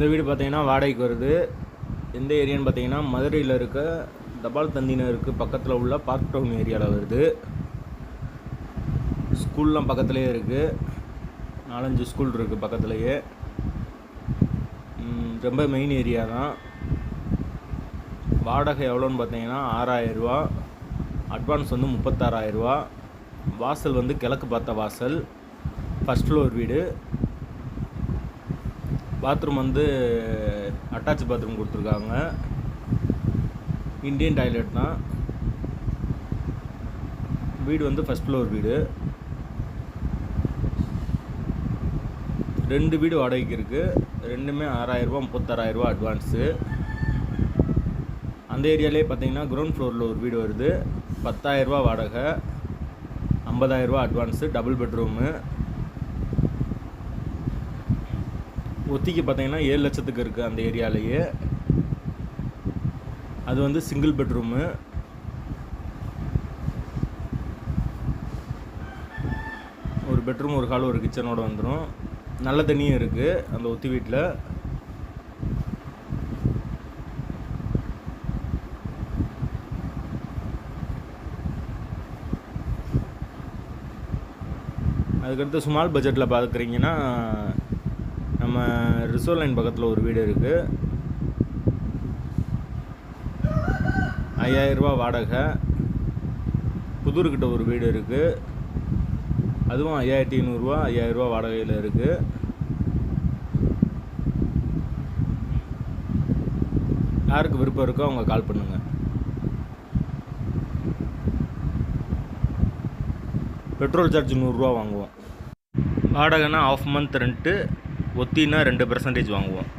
இந்த வீடு பார்த்தீங்கன்னா வாடகைக்கு வருது. எந்த ஏரியான்னு பார்த்தீங்கன்னா மதுரையில் இருக்க தபால் தந்தினருக்கு பக்கத்தில் உள்ள பார்க் டவுன் ஏரியாவில் வருது. ஸ்கூல்லாம் பக்கத்துலேயே இருக்குது நாலஞ்சு ஸ்கூல் இருக்குது பக்கத்துலேயே. ரொம்ப மெயின் ஏரியா தான். வாடகை எவ்வளோன்னு பார்த்தீங்கன்னா ஆறாயிரரூவா அட்வான்ஸ் வந்து முப்பத்தாறாயிரரூவா வாசல் வந்து கிழக்கு பார்த்த வாசல். ஃபஸ்ட் ஃப்ளோர் வீடு. பாத்ரூம் வந்து அட்டாச் பாத்ரூம் கொடுத்துருக்காங்க. இந்தியன் டாய்லெட் தான். வீடு வந்து ஃபஸ்ட் ஃப்ளோர் வீடு. ரெண்டு வீடு வாடகைக்கு இருக்குது ரெண்டுமே ஆறாயிரரூபா முப்பத்தாறாயிரரூபா அட்வான்ஸு அந்த ஏரியாலே பார்த்தீங்கன்னா கிரவுண்ட் ஃப்ளோரில் ஒரு வீடு வருது. பத்தாயிரரூபா வாடகை ஐம்பதாயிரரூபா அட்வான்ஸு டபுள் பெட்ரூமு ஒத்திக்கு பார்த்தீங்கன்னா ஏழு லட்சத்துக்கு இருக்குது அந்த ஏரியாலேயே. அது வந்து சிங்கிள் பெட்ரூமு ஒரு பெட்ரூம் ஒரு ஹால் ஒரு கிச்சனோட வந்துடும் நல்ல தண்ணியும் இருக்குது அந்த ஒத்தி வீட்டில் அதுக்கடுத்து ஸ்மால் பட்ஜெட்டில் பார்க்குறீங்கன்னா நம்ம ரிசர்வ் லைன் பக்கத்தில் ஒரு வீடு இருக்குது ஐயாயிரரூபா வாடகை. புதூர்கிட்ட ஒரு வீடு இருக்குது அதுவும் ஐயாயிரத்தி ஐநூறுரூவா ஐயாயிரரூபா வாடகையில் இருக்குது யாருக்கு விருப்பம் இருக்கோ அவங்க கால் பண்ணுங்கள் பெட்ரோல் சார்ஜ் நூறுரூவா வாங்குவோம். வாடகைனா ஆஃப் மந்த் ரெண்ட்டு ஒத்தின்னா ரெண்டு பர்சன்டேஜ் வாங்குவோம்.